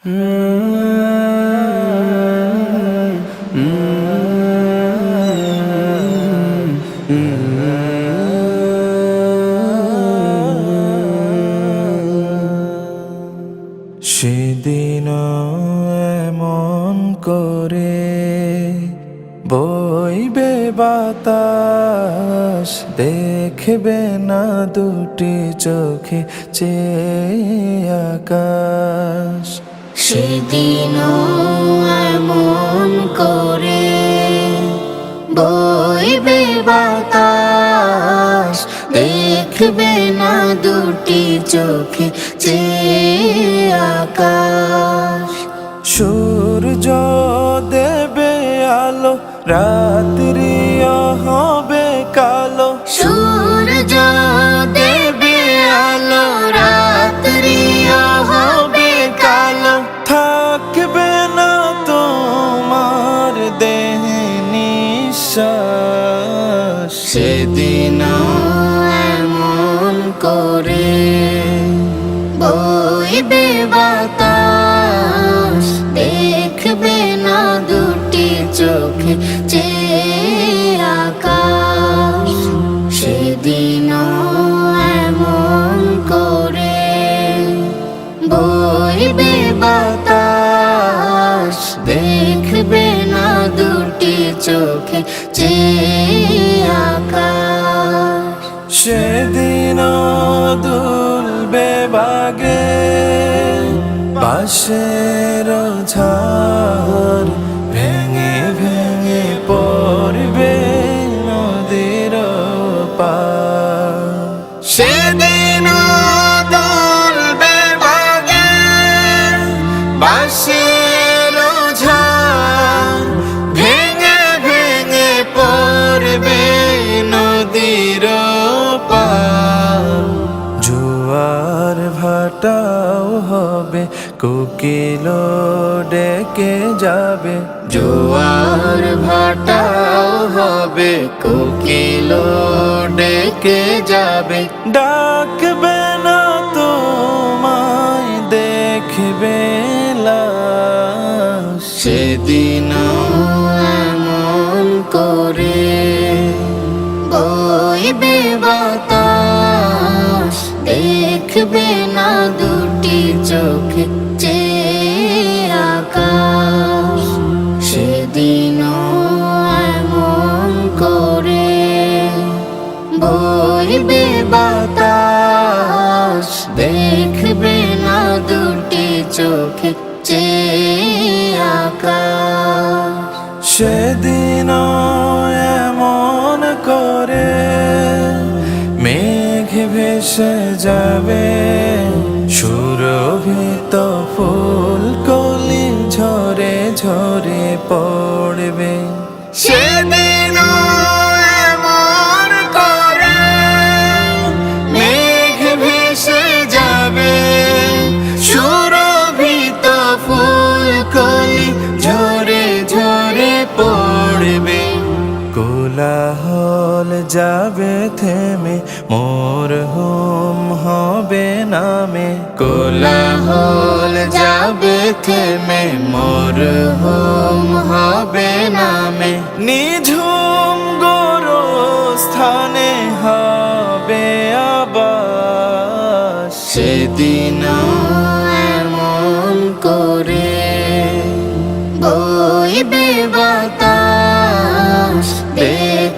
সেদিন এমন করে বইবে বাতাস দেখবে না দুটি চোখে চেয়ে আকাশ। সেদিন এমন করে বইবে বাতাস, দেখবে না দুটি চোখে চেয়ে আকাশ। সূর্য দেবে আলো রাত্রি চোখে চেয়ে আকাশ সেদিন এমন করে বইবে বাতাস, দেখবে না দুটি চোখে চেয়ে আকাশ। সেদিন দুলবে বাগে বাসের ঝাড় সেদিন দলবে বাগে ঝাড় ভেঙে ভেঙে পড়বে নদীর জুয়ার ভাটাও হবে কোকিল ডেকে যাবে। জোয়ার ভাটাও হবে কোকিল ডেকে যাবে। ডাকবে না তোমায় দেখবে সেদিন এমন করে বইবে বাতাস দেখবে না দুটি চোখে বাতাস। দেখবে না দুটি চোখে আকাশ। সেদিন এমন করে মেঘ ভেসে যাবে, সুরভিত ফুল কলি ঝরে ঝরে পড়বে। কোলাহল যাবে থেমে মোর হোম হবে নামে। কোলাহল যাবে থেমে মোর হোম হবে নামে। নিঝুম গোর স্থানে